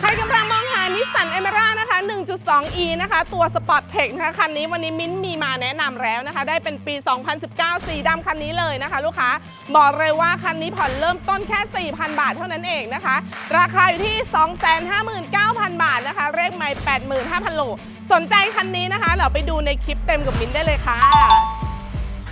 ใครกำลังมองหานิสสันเอเมร่านะคะ 1.2e นะคะ ตัวสปอร์ตเทคนะคะคันนี้วันนี้มิ้นท์มีมาแนะนำแล้วนะคะ ได้เป็นปี 2019 สีดำคันนี้เลยนะคะ ลูกค้า บอกเลยว่าคันนี้ผ่อนเริ่มต้นแค่ 4,000 บาทเท่านั้นเองนะคะ ราคาอยู่ที่ 259,000 บาทนะคะ เลขไม่85,000โลสนใจคันนี้นะคะ เราไปดูในคลิปเต็มกับมิ้นได้เลยค่ะ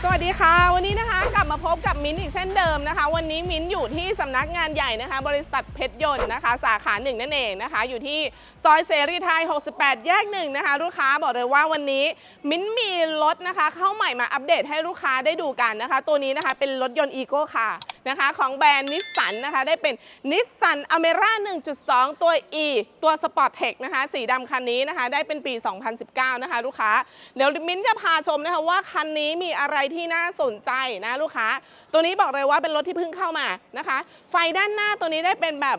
สวัสดีค่ะ วันนี้นะคะกลับมาพบกับมิ้นท์อีกเช่นเดิมนะคะ วันนี้มิ้นท์อยู่ที่สำนักงานใหญ่นะคะ บริษัทเพชรยนต์นะคะ สาขาหนึ่งนั่นเองนะคะ อยู่ที่ซอยเสรีไทย 68 แยกหนึ่งนะคะ ลูกค้าบอกเลยว่าวันนี้มิ้นท์มีรถนะคะ เข้าใหม่มาอัปเดตให้ลูกค้าได้ดูกันนะคะ ตัวนี้นะคะเป็นรถยนต์อีโก้ค่ะ นะคะ ของแบรนด์นิสสันนะคะ ได้เป็นนิสสันอเมร่า1.2 ตัว E ตัวสปอร์ตเทคนะคะ สีดำคันนี้นะคะ ได้เป็นปี 2019 นะคะ ลูกค้า เดี๋ยวมิ้นจะพาชมนะคะว่าคันนี้มีอะไรที่น่าสนใจนะลูกค้า ตัวนี้บอกเลยว่าเป็นรถที่เพิ่งเข้ามานะคะ ไฟด้านหน้าตัวนี้ได้เป็นแบบ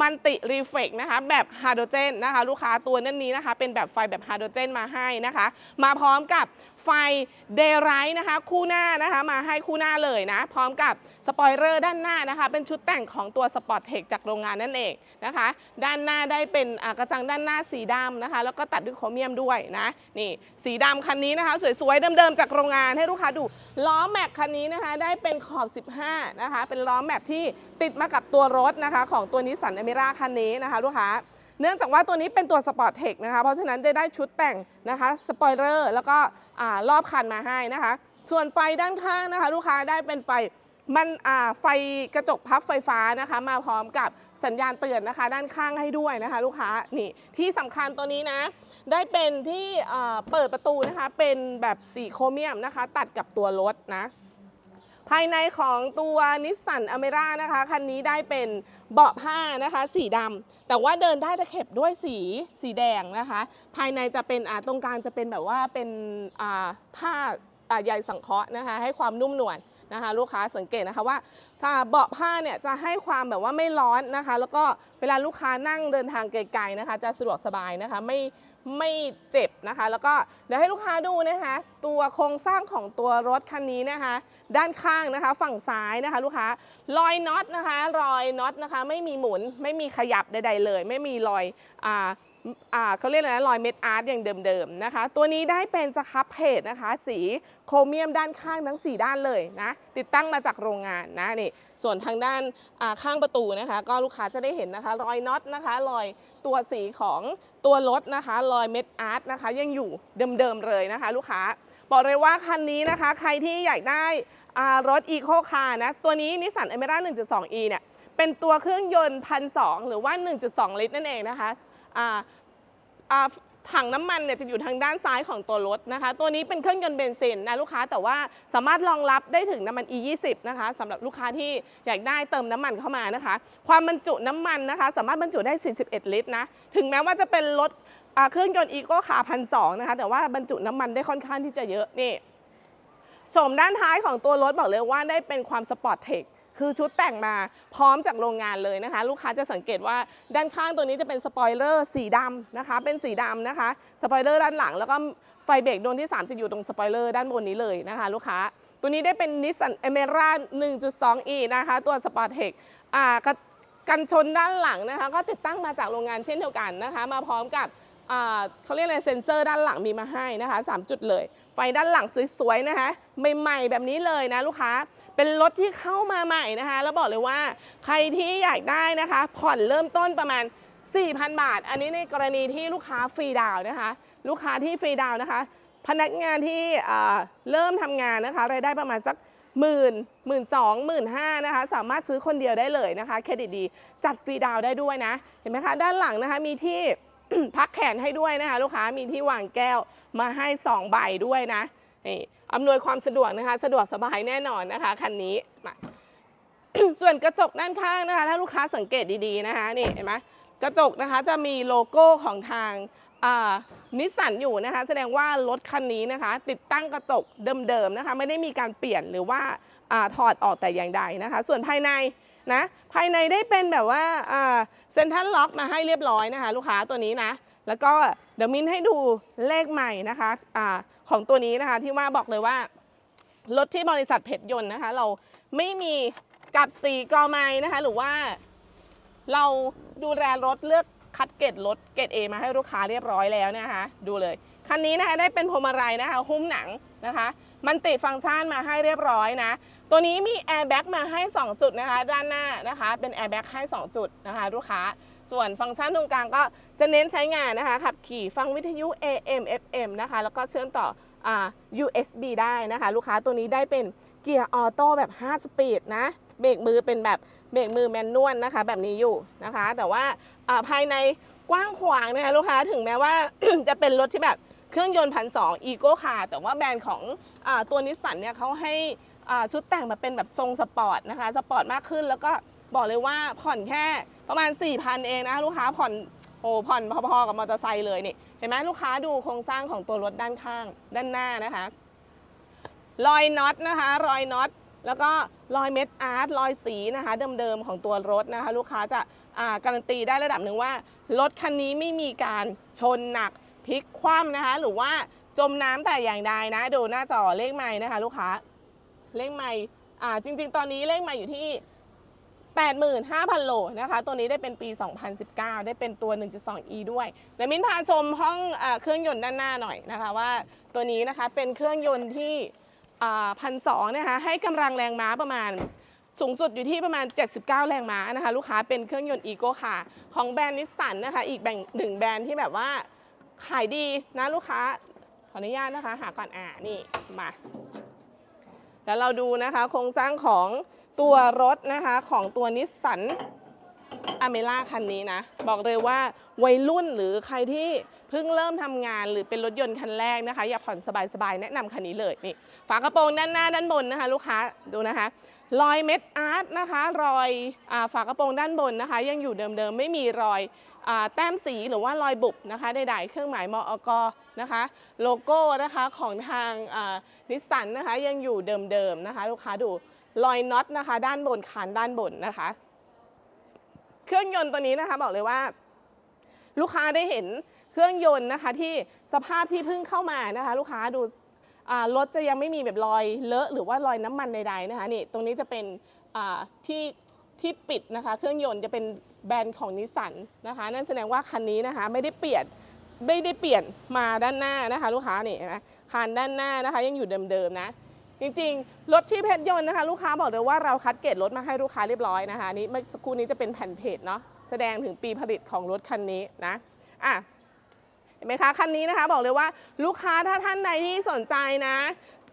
มันติรีเฟกนะคะ แบบฮาโดรเจนนะคะ ลูกค้าตัวนั้นนี้นะคะ เป็นแบบไฟแบบฮาโดรเจนมาให้นะคะ มาพร้อมกับ ไฟเดย์ไรท์นะคะ คู่หน้านะคะ มาให้คู่หน้าเลยนะ พร้อมกับสปอยเลอร์ด้านหน้านะคะ เป็นชุดแต่งของตัวสปอร์ตเทคจากโรงงานนั่นเองนะคะ ด้านหน้าได้เป็นกระจังด้านหน้าสีดำนะคะ แล้วก็ตัดด้วยโครเมียมด้วยนะ นี่ สีดำคันนี้นะคะ สวยๆ เดิมๆ จากโรงงานให้ลูกค้าดู ล้อแม็กคันนี้นะคะ ได้เป็นขอบ 15 นะคะ เป็นล้อแม็กที่ติดมากับตัวรถนะคะ ของตัวนิสสันอเมร่าคันนี้นะคะ ลูกค้า เนื่องจากว่าตัวนี้เป็นตัวสปอร์ตเทคนะคะ เพราะฉะนั้นจะได้ชุดแต่งนะคะสปอยเลอร์แล้วก็รอบคันมาให้นะคะ ส่วนไฟด้านข้างนะคะ ลูกค้าได้เป็นไฟมันไฟกระจกพับไฟฟ้านะคะ มาพร้อมกับสัญญาณเตือนนะคะ ด้านข้างให้ด้วยนะคะ ลูกค้านี่ที่สำคัญตัวนี้นะ ได้เป็นที่เปิดประตูนะคะ เป็นแบบสีโครเมียมนะคะ ตัดกับตัวรถนะ ภายในของตัวนิสสันอเมร่านะคะ คันนี้ได้เป็นเบาะผ้านะคะ สีดำแต่ว่าเดินได้ตะเข็บด้วยสีสีแดงนะคะ ภายในจะเป็นตรงกลางจะเป็นแบบว่าเป็นผ้าใยสังเคราะห์นะคะ ให้ความนุ่มนวล นะคะ ลูกค้าสังเกตนะคะว่าถ้าเบาะผ้าเนี่ยจะให้ความแบบว่าไม่ร้อนนะคะ แล้วก็เวลาลูกค้านั่งเดินทางไกลๆนะคะ จะสะดวกสบายนะคะไม่ไม่เจ็บนะคะ แล้วก็เดี๋ยวให้ลูกค้าดูนะคะ ตัวโครงสร้างของตัวรถคันนี้นะคะ ด้านข้างนะคะ ฝั่งซ้ายนะคะ ลูกค้ารอยน็อตนะคะ รอยน็อตนะคะ ไม่มีหมุนไม่มีขยับใด ๆ เลย ไม่มีรอยอ่า เขาเรียกอะไรนะรอยเม็ดอาร์ตอย่างเดิมๆนะคะ ตัวนี้ได้เป็นสครับเพจนะคะ สีโครเมียมด้านข้างทั้ง 4 ด้านเลยนะ ติดตั้งมาจากโรงงานนะนี่ส่วนทางด้านาข้างประตูนะคะ ก็ลูกค้าจะได้เห็นนะคะ รอยน็อตนะคะ รอยตัวสีของตัวรถนะคะ รอยเม็ดอาร์ตนะคะ ยังอยู่เดิมๆเลยนะคะ ลูกค้าบอกเลยว่าคันนี้นะคะ ใครที่อยากได้อ่ารถ e c o Car นะ ตัวนี้นิสสัน a เมร่า 1.2e เนี่ยเป็นตัวเครื่องยนต์พันสหรือว่า 1.2 ลิตรนั่นเองนะคะ ถังน้ำมันเนี่ยจะอยู่ทางด้านซ้ายของตัวรถนะคะ ตัวนี้เป็นเครื่องยนต์เบนซินนะลูกค้าแต่ว่าสามารถรองรับได้ถึงน้ำมัน E20 นะคะสำหรับลูกค้าที่อยากได้เติมน้ำมันเข้ามานะคะ ความบรรจุน้ำมันนะคะ สามารถบรรจุได้ 41 ลิตรนะถึงแม้ว่าจะเป็นรถเครื่องยนต์อีโก้ขาพันสนะคะแต่ว่าบรรจุน้ำมันได้ค่อนข้างที่จะเยอะนี่โฉมด้านท้ายของตัวรถบอกเลยว่าได้เป็นความสปอร์ตเทค คือชุดแต่งมาพร้อมจากโรงงานเลยนะคะ ลูกค้าจะสังเกตว่าด้านข้างตัวนี้จะเป็นสปอยเลอร์สีดำนะคะ เป็นสีดำนะคะสปอยเลอร์ด้านหลัง แล้วก็ไฟเบรกดวงที่ 3 จะอยู่ตรงสปอยเลอร์ด้านบนนี้เลยนะคะ ลูกค้าตัวนี้ได้เป็นนิสสันเอเมร่า 1.2e นะคะ ตัวสปอร์ตเทคอ่ากระกันชนด้านหลังนะคะ ก็ติดตั้งมาจากโรงงานเช่นเดียวกันนะคะ มาพร้อมกับเขาเรียกอะไรเซ็นเซอร์ด้านหลังมีมาให้นะคะ 3 จุดเลย ไฟด้านหลังสวยๆนะคะใหม่ๆแบบนี้เลยนะลูกค้า เป็นรถที่เข้ามาใหม่นะคะ แล้วบอกเลยว่าใครที่อยากได้นะคะ ผ่อนเริ่มต้นประมาณ 4,000 บาท อันนี้ในกรณีที่ลูกค้าฟรีดาวนะคะ ลูกค้าที่ฟรีดาวนะคะ พนักงานที่เริ่มทำงานนะคะรายได้ประมาณสักหมื่นหมื่นสองหมื่นห้านะคะสามารถซื้อคนเดียวได้เลยนะคะเครดิตดีจัดฟรีดาวได้ด้วยนะ เห็นไหมคะด้านหลังนะคะมีที่พักแขนให้ด้วยนะคะ ลูกค้ามีที่วางแก้วมาให้ 2 ใบด้วยนะนี่ อำนวยความสะดวกนะคะ สะดวกสบายแน่นอนนะคะคันนี้มาส่วนกระจกด้านข้างนะคะ ถ้าลูกค้าสังเกตดีๆนะคะนี่เห็นไหมกระจกนะคะจะมีโลโก้ของทางนิสสันอยู่นะคะ แสดงว่ารถคันนี้นะคะ ติดตั้งกระจกเดิมๆนะคะ ไม่ได้มีการเปลี่ยนหรือว่าอาถอดออกแต่อย่างใดนะคะ ส่วนภายในนะภายในได้เป็นแบบว่าเซ็นทรัลล็อกมาให้เรียบร้อยนะคะ ลูกค้าตัวนี้นะ แล้วก็เดี๋ยวมินให้ดูเลขใหม่นะคะอาของตัวนี้นะคะที่ว่าบอกเลยว่ารถที่บริษัทเพชรยนต์นะคะ เราไม่มีกับสีกอไม้นะคะ หรือว่าเราดูแลรถเลือกคัดเกรดรถเกรด A มาให้ลูกค้าเรียบร้อยแล้วนะคะ ดูเลยคันนี้นะคะได้เป็นพวงมาลัยนะคะหุ้มหนังนะคะมันติฟังก์ชันมาให้เรียบร้อยนะ ตัวนี้มีแอร์แบ็กมาให้ 2 จุดนะคะ ด้านหน้านะคะ เป็นแอร์แบ็กให้ 2 จุดนะคะ ลูกค้า ส่วนฟังก์ชันตรงกลางก็จะเน้นใช้งานนะคะขับขี่ฟังวิทยุ AM FM นะคะแล้วก็เชื่อมต่ออ่า USB ได้นะคะ ลูกค้าตัวนี้ได้เป็นเกียร์ออโต้แบบ 5 สปีดนะเบรกมือเป็นแบบเบรกมือแมนนวลนะคะ แบบนี้อยู่นะคะ แต่ว่าภายในกว้างขวางนะคะลูกค้าถึงแม้ว่าจะเป็นรถที่แบบเครื่องยนต์พันสองอีโก้คาร์แต่ว่าแบรนด์ของอตัวนิสสันเนี่ยเขาให้ชุดแต่งมาเป็นแบบทรงสปอร์ตนะคะ สปอร์ตมากขึ้นแล้วก็ บอกเลยว่าผ่อนแค่ประมาณ 4,000 เองนะลูกค้าผ่อนโอ้ผ่อนพอๆกับมอเตอร์ไซค์เลยนี่เห็นไหมลูกค้าดูโครงสร้างของตัวรถด้านข้างด้านหน้านะคะ รอยน็อตนะคะ รอยน็อตแล้วก็รอยเม็ดอาร์ตรอยสีนะคะเดิมๆของตัวรถนะคะ ลูกค้าจะอ่าการันตีได้ระดับหนึ่งว่า รถคันนี้ไม่มีการชนหนักพลิกคว่ำนะคะ หรือว่าจมน้ำแต่อย่างใดนะ ดูหน้าจอเลขไม้นะคะ ลูกค้าเลขไม้อ่จริง ๆ ตอนนี้เลขไม้อยู่ที่ 85,000 โลนะคะ ตัวนี้ได้เป็นปี 2019 ได้เป็นตัว 1.2e ด้วยเดี๋ยวมิ้นพาชมห้องอเครื่องยนต์ด้านหน้าหน่อยนะคะว่าตัวนี้นะคะเป็นเครื่องยนต์ที่พันสองนะคะให้กำลังแรงม้าประมาณสูงสุดอยู่ที่ประมาณ 79 แรงม้านะคะ ลูกค้าเป็นเครื่องยนต์อีโก้ค่ะ ของแบรนด์นิสสันนะคะ อีกแบ่งหนึ่งแบรนด์ที่แบบว่าขายดีนะลูกค้า ขออนุญาตนะคะ หาก่อนอ่านี่มา แล้วเราดูนะคะ โครงสร้างของ ตัวรถนะคะของตัวนิสสันอเมล่าคันนี้นะ บอกเลยว่าวัยรุ่นหรือใครที่เพิ่งเริ่มทำงานหรือเป็นรถยนต์คันแรกนะคะ อย่าผ่อนสบายๆ แนะนำคันนี้เลยนี่ฝากระโปรงด้านหน้าด้านบนนะคะ ลูกค้าดูนะคะรอยเม็ดอาร์ตนะคะ รอยอฝากระโปรงด้านบนนะคะ ยังอยู่เดิมๆ ไม่มีรอยอแต้มสีหรือว่ารอยบุบนะคะใดๆเครื่องหมายมอกนะคะ โลโก้นะคะของทางนิสสันนะคะยังอยู่เดิมๆนะคะ ลูกค้าดู รอยน็อตนะคะ ด้านบนคานด้านบนนะคะ เครื่องยนต์ตัวนี้นะคะบอกเลยว่า ลูกค้าได้เห็นเครื่องยนต์นะคะ ที่สภาพที่เพิ่งเข้ามานะคะ ลูกค้าดูรถจะยังไม่มีแบบรอยเลอะหรือว่ารอยน้ำมันใดๆนะคะนี่ตรงนี้จะเป็นที่ที่ปิดนะคะ เครื่องยนต์จะเป็นแบรนด์ของนิสสันนะคะ นั่นแสดงว่าคันนี้นะคะไม่ได้เปลี่ยนไม่ได้เปลี่ยนมาด้านหน้านะคะ ลูกค้านี่นะคานด้านหน้านะคะ ยังอยู่เดิมๆนะ จริงๆ รถที่เพชรยนต์นะคะ ลูกค้าบอกเลยว่าเราคัดเกรดรถมาให้ลูกค้าเรียบร้อยนะคะนนี่เมื่อสักครู่นี้จะเป็นแผ่นเพจเนาะแสดงถึงปีผลิตของรถคันนี้นะอะเห็นไหมคะคันนี้นะคะบอกเลยว่าลูกค้าถ้าท่านใดที่สนใจนะ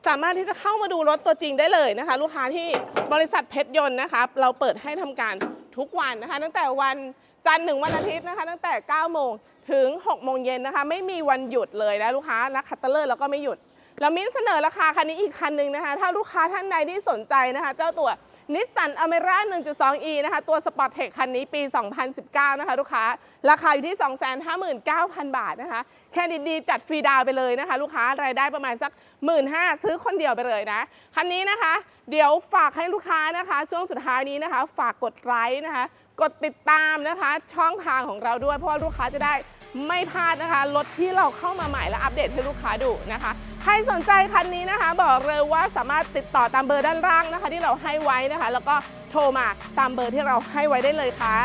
สามารถที่จะเข้ามาดูรถตัวจริงได้เลยนะคะ ลูกค้าที่บริษัทเพชรยนต์นะคะเราเปิดให้ทำการทุกวันนะคะ ตั้งแต่วันจันทร์ถึงวันอาทิตย์นะคะ ตั้งแต่9โมงถึง6โมงเย็นนะคะ ไม่มีวันหยุดเลยนะลูกค้านะคัตเตอร์แล้วก็ไม่หยุด แล้วมิ้นเสนอราคาคันนี้อีกคันหนึ่งนะคะ ถ้าลูกค้าท่านใดที่สนใจนะคะ เจ้าตัวนิสสันอเมร่า 1.2e นะคะ ตัวสปอร์ตเทคคันนี้ปี 2019 นะคะ ลูกค้า ราคาอยู่ที่ 259,000 บาทนะคะ แค่ดีๆจัดฟรีดาวไปเลยนะคะ ลูกค้ารายได้ประมาณสัก 1 5ื่นซื้อคนเดียวไปเลยนะ คันนี้นะคะ เดี๋ยวฝากให้ลูกค้านะคะ ช่วงสุดท้ายนี้นะคะ ฝากกดไลค์นะคะ กดติดตามนะคะ ช่องทางของเราด้วย เพราะว่าลูกค้าจะได้ไม่พลาดนะคะรถที่เราเข้ามาใหม่และอัปเดตให้ลูกค้าดูนะคะ รสนใจคันนี้นะคะ บอกเลยว่าสามารถติดต่อตามเบอร์ด้านล่างนะคะ ที่เราให้ไว้นะคะ แล้วก็โทรมาตามเบอร์ที่เราให้ไว้ได้เลยค่ะ